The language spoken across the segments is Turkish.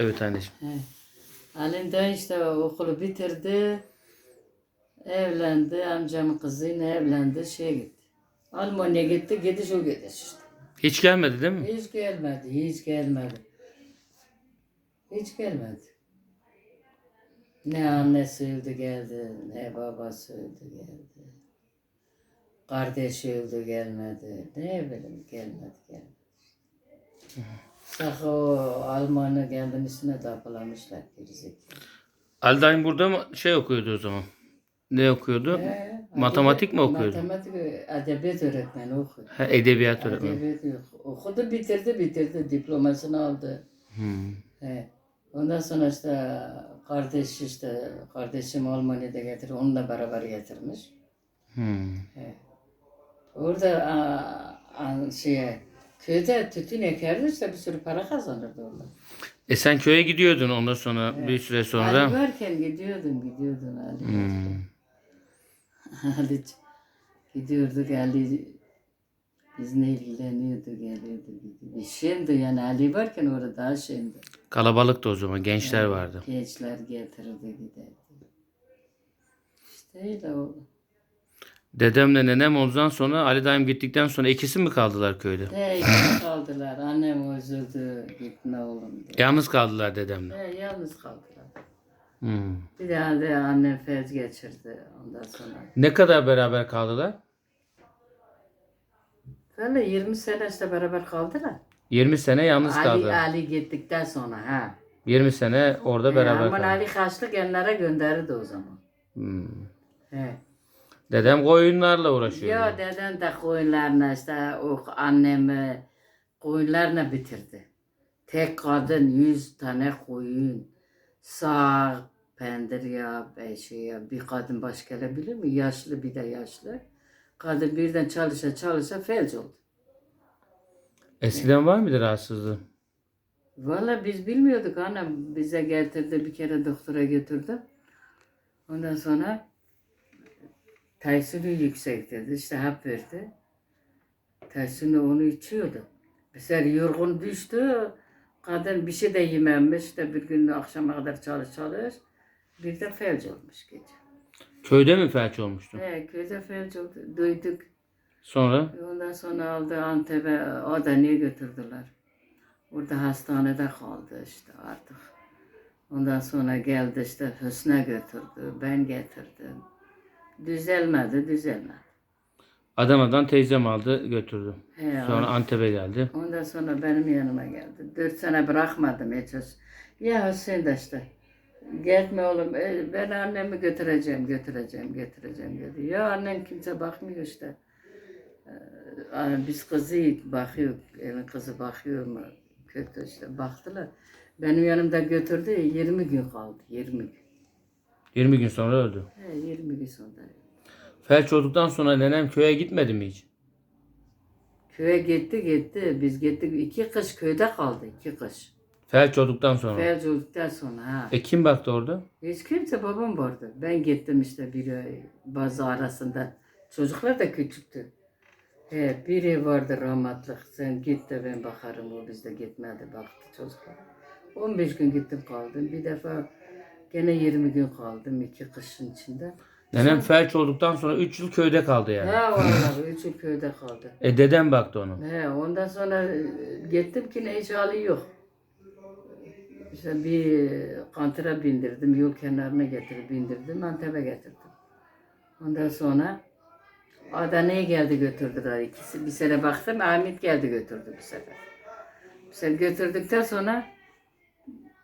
Evet anneciğim. He. Halim de işte okulu bitirdi. Evlendi. Amcamın kızıyla evlendi. Şeye gitti. Almanya gitti. Gidiş o gidiş işte. Hiç gelmedi değil mi? Hiç gelmedi. Hiç gelmedi. Hiç gelmedi. Ne annesi öldü geldi. Ne babası öldü geldi. Kardeşi öldü gelmedi. Ne bileyim gelmedi gelmedi. Sakı o Almanı kendisine tapılamışlar gerizekalı. Ali dayım burada mı şey okuyordu o zaman? Ne okuyordu? He, Matematik mi okuyordu? Matematik, edebiyat öğretmeni okudu. Ha, edebiyat öğretmeni. Edebiyat okudu, bitirdi, bitirdi. Diplomasını aldı. Hmm. He. Ondan sonra işte kardeş işte kardeşim Almanya'da getirdi. Onunla beraber getirmiş. Hmm. He. Orada a, a, şeye, köyde tütün ekerdi işte bir sürü para kazanırdı orada. E sen köye gidiyordun ondan sonra bir süre Ali sonra. varken gidiyordum, gidiyordum Ali. Hmm. Ali gidiyorduk Ali bizimle ilgileniyordu, geliyordu, gidiyordu. Şimdi yani Ali varken orada daha şimdi. Kalabalıktı o zaman gençler vardı. Gençler getirirdi giderdi. İşte öyle oldu. Dedemle nenem ondan sonra Ali dayım gittikten sonra ikisi mi kaldılar köyde? Ne ikisi kaldılar. Annem üzüldü gitme oğlum diye. Yalnız kaldılar dedemle. Ne, yalnız kaldılar. Hmm. Bir daha de annem felç geçirdi ondan sonra. Ne kadar beraber kaldılar? Böyle 20 sene işte beraber kaldılar. 20 sene yalnız Ali, kaldılar. Ali gittikten sonra ha. 20 sene orada beraber Ama kaldılar. Ali kaçtı genlere gönderirdi o zaman. Hmm. He. Dedem koyunlarla uğraşıyordu. Ya deden de koyunlarla işte o annemi koyunlarla bitirdi. Tek kadın yüz tane koyun. Sağ pendir ya beşi ya bir kadın baş gelebilir mi? Yaşlı bir de yaşlı. Kadın birden çalışa çalışa felç oldu. Eskiden var mıydı rahatsızlığı? Valla biz bilmiyorduk annem bize getirdi bir kere doktora götürdü. Ondan sonra tansiyonu yüksek dedi. İşte hap verdi. Tansiyonu onu içiyordu. Mesela yorgun düştü. Kadın bir şey de yememiş de bir gün akşama kadar çalış çalış. Bir de felç olmuş gece. Köyde mi felç olmuştu? He, köyde felç oldu. Duyduk. Sonra? Ondan sonra aldı Antep'e, o da niye götürdüler? Orada hastanede kaldı işte artık. Ondan sonra geldi işte Hüsn'e götürdü, ben getirdim. Düzelmedi, düzelmedi. Adana'dan teyzem aldı götürdü. He, Sonra Antep'e geldi. Ondan sonra benim yanıma geldi. Dört sene bırakmadım hiç. Ya Hüseyin de işte. Gitme oğlum e, ben annemi götüreceğim, götüreceğim, götüreceğim dedi. Ya annem kimse bakmıyor işte. Ee, biz kızı bakıyor, evin kızı bakıyor mu? Kötü işte baktılar. Benim yanımda götürdü 20 gün kaldı, 20 gün. 20 gün sonra öldü. He, 20 gün sonra. Felç olduktan sonra nenem köye gitmedi mi hiç? Köye gitti gitti. Biz gittik. iki kış köyde kaldı. iki kış. Felç olduktan sonra. Felç olduktan sonra ha. E kim baktı orada? Hiç kimse babam vardı. Ben gittim işte bir ay bazı arasında. Çocuklar da küçüktü. He, biri vardı rahmetlik. Sen git de ben bakarım. O bizde gitmedi baktı çocuklar. 15 gün gittim kaldım. Bir defa gene 20 gün kaldım iki kışın içinde. Nenem felç olduktan sonra 3 yıl köyde kaldı yani. He vallahi üçü köyde kaldı. E dedem baktı ona. He, ondan sonra e, gittim ki ne hali yok. İşte bir kantıra bindirdim, yol kenarına getirip bindirdim, Antep'e getirdim. Ondan sonra Adana'ya geldi götürdüler ikisi. Bir sene baktım, Ahmet geldi götürdü bir sefer. Bir sene götürdükten sonra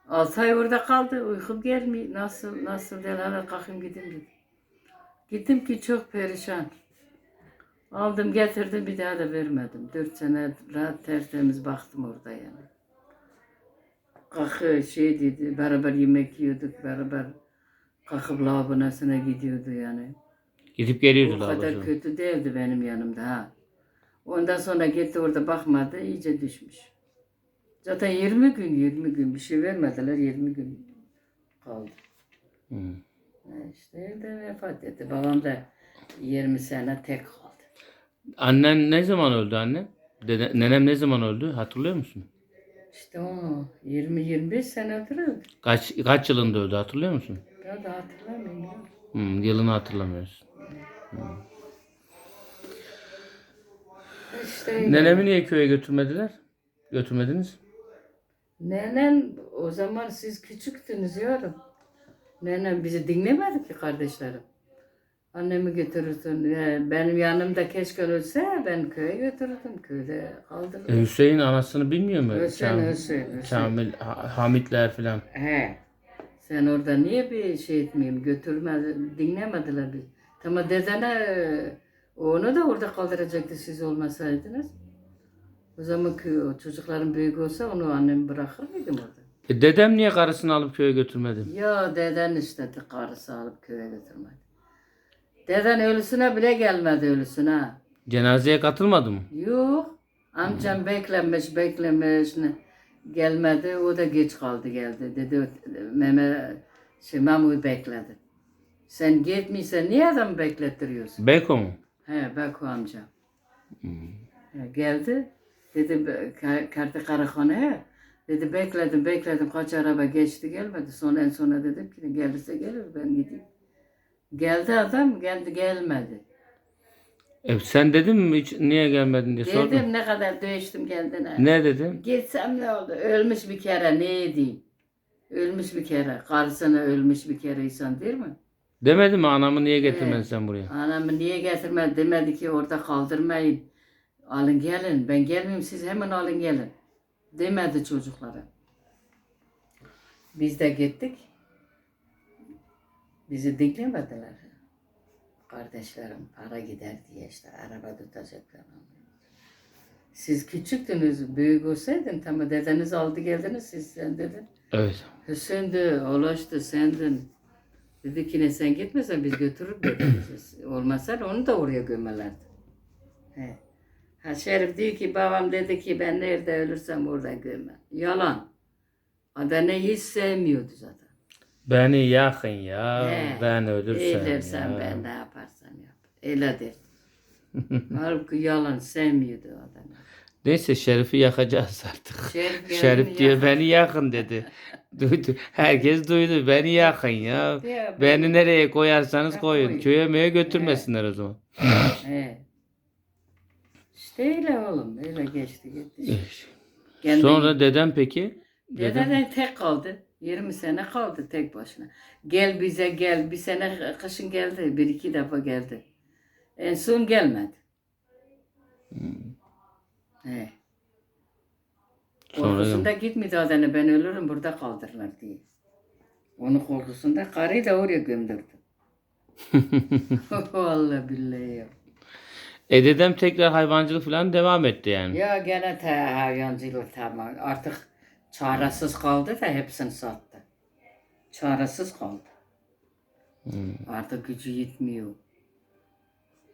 altı ay orada kaldı, uykum gelmiyor. Nasıl, nasıl değil, hadi kalkayım gideyim dedim. Gittim ki çok perişan. Aldım getirdim bir daha da vermedim. Dört sene rahat tertemiz baktım orada yani. Kalkı şey dedi, beraber yemek yiyorduk, beraber kalkıp lavabonasına gidiyordu yani. Gidip O geliyordular. kadar babası. kötü değildi benim yanımda ha. Ondan sonra gitti orada bakmadı, iyice düşmüş. Zaten 20 gün, 20 gün bir şey vermediler, 20 gün kaldı. Hı. İşte evde vefat etti. Babam da 20 sene tek kaldı. Annen ne zaman öldü anne? Dede, nenem ne zaman öldü? Hatırlıyor musun? İşte o 20-25 senedir öldü. Kaç kaç yılında öldü hatırlıyor musun? Ben de hatırlamıyorum. ya. Hmm, yılını hatırlamıyorsun. İşte Nenemi niye köye götürmediler? Götürmediniz? Nenem o zaman siz küçüktünüz yavrum. Nenem bizi dinlemedi ki kardeşlerim. Annemi götürürdün. Ya benim yanımda keşke ölse ben köye götürürdüm. Köyde E, kaldırırdım. Hüseyin anasını bilmiyor mu? Hüseyin, Kamil- Hüseyin, Hüseyin. Kamil, Ha- Hamitler filan. He. Sen orada niye bir şey etmeyeyim götürmedi, dinlemediler biz. Tamam dedene e, onu da orada kaldıracaktı siz olmasaydınız. O zaman ki o çocukların büyük olsa onu annem bırakır mıydım orada? E, dedem niye karısını alıp köye götürmedi? Ya deden istedi karısı alıp köye götürmedi. Deden ölüsüne bile gelmedi ölüsüne. Cenazeye katılmadı mı? Yok. Amcam beklemiş beklemiş ne gelmedi. O da geç kaldı geldi. Dedi Meme şey Mamu'yu bekledi. Sen gitmişsen niye adam beklettiriyorsun? Beko mu? He Beko amca. He, geldi. Dedi "Be- ka- kartı karahaneye. Dedi bekledim bekledim kaç araba geçti gelmedi. Sonra en sona dedim ki gelirse gelir ben gideyim. Geldi adam geldi gelmedi. E, sen dedin mi hiç niye gelmedin diye sordum. Dedim ne kadar dövüştüm kendine. Ne dedim? Gitsem ne oldu? Ölmüş bir kere ne edeyim? Ölmüş bir kere. Karısına ölmüş bir kere insan değil mi? Demedi mi anamı niye getirmedin Evet. sen buraya? Anamı niye getirmedi demedi ki orada kaldırmayın. Alın gelin. Ben gelmeyeyim siz hemen alın gelin. Demedi çocuklara. Biz de gittik. Bizi dinlemediler. Kardeşlerim para gider diye işte araba tutacaklar. Siz küçüktünüz, büyük olsaydın tamam dedeniz aldı geldiniz siz sen dedin. Evet. Hüseyin'di, Ulaş'tı, sendin. Dedi ki ne sen gitmesen biz götürür dediniz. Olmasa onu da oraya gömerlerdi. He. Ha Şerif diyor ki babam dedi ki ben nerede ölürsem orada gömer. Yalan. Adana hiç sevmiyordu zaten. Beni yakın ya. He. Ben ölürsem Ölürsem ya. ben ne yaparsam yap. Öyle derdi. Halbuki yalan sevmiyordu Adana. Neyse Şerif'i yakacağız artık. Şerif, Şerif diyor yakın. beni yakın dedi. Duydu. Herkes duydu. Beni yakın ya. Beni nereye koyarsanız koyun. Köye möye götürmesinler o zaman. He. Öyle oğlum. Öyle geçti gitti. Kendi- Sonra dedem peki? Dedem, Dededen tek kaldı. 20 sene kaldı tek başına. Gel bize gel. Bir sene kışın geldi. Bir iki defa geldi. En son gelmedi. He. Sonra Korkusunda gitmedi adana ben ölürüm burada kaldırırlar diye. Onun korkusunda karıyı da oraya gömdürdü. Vallahi billahi ya. E dedem tekrar hayvancılık falan devam etti yani. Ya gene te hayvancılık tamam. Artık çaresiz kaldı da hepsini sattı. Çaresiz kaldı. Artık gücü yetmiyor.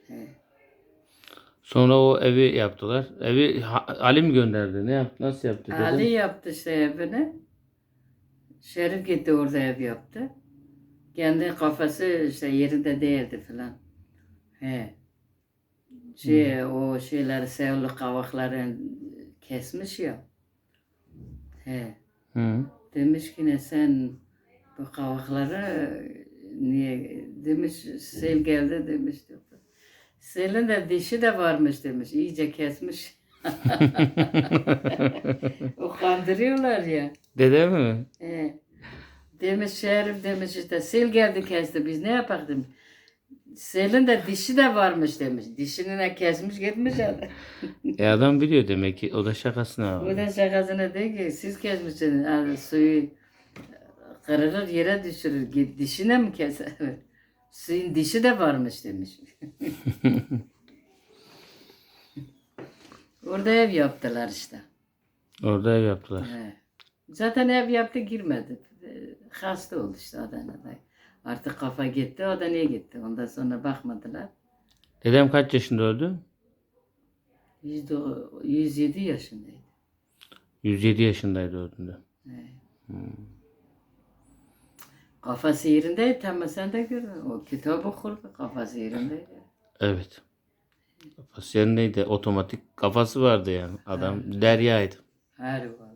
He. Sonra o evi yaptılar. Evi Ha- Ali mi gönderdi? Ne yaptı? Nasıl yaptı dedem? Ali yaptı işte evini. Şerif gitti orada ev yaptı. Kendi kafası işte yerinde değildi falan. He. Şey, o şeyleri sevli kavakları kesmiş ya. He. Hı. Demiş ki ne sen bu kavakları niye demiş sel geldi demiş. Selin de dişi de varmış demiş. İyice kesmiş. o kandırıyorlar ya. Dede mi? He. Demiş Şerif demiş işte sel geldi kesti biz ne yapak demiş. Selin de dişi de varmış demiş. Dişini kesmiş gitmiş adam. E adam biliyor demek ki. O da şakasına. Bu da şakasına diyor ki siz kesmişsiniz. Yani suyu kırılır yere düşürür. Dişine mi keser? Suyun dişi de varmış demiş. Orada ev yaptılar işte. Orada ev yaptılar. He. Zaten ev yaptı girmedi. Hasta oldu işte Adana'da. Artık kafa gitti, Adana'ya gitti. Ondan sonra bakmadılar. Dedem kaç yaşında öldü? Yüzde, 107 yaşındaydı. 107 yaşındaydı öldüğünde. Kafası yerindeydi ama sen de gördün. O kitap okurdu, kafası yerindeydi. Evet. Kafası yerindeydi. Otomatik kafası vardı yani. Adam deryaydı. Her var.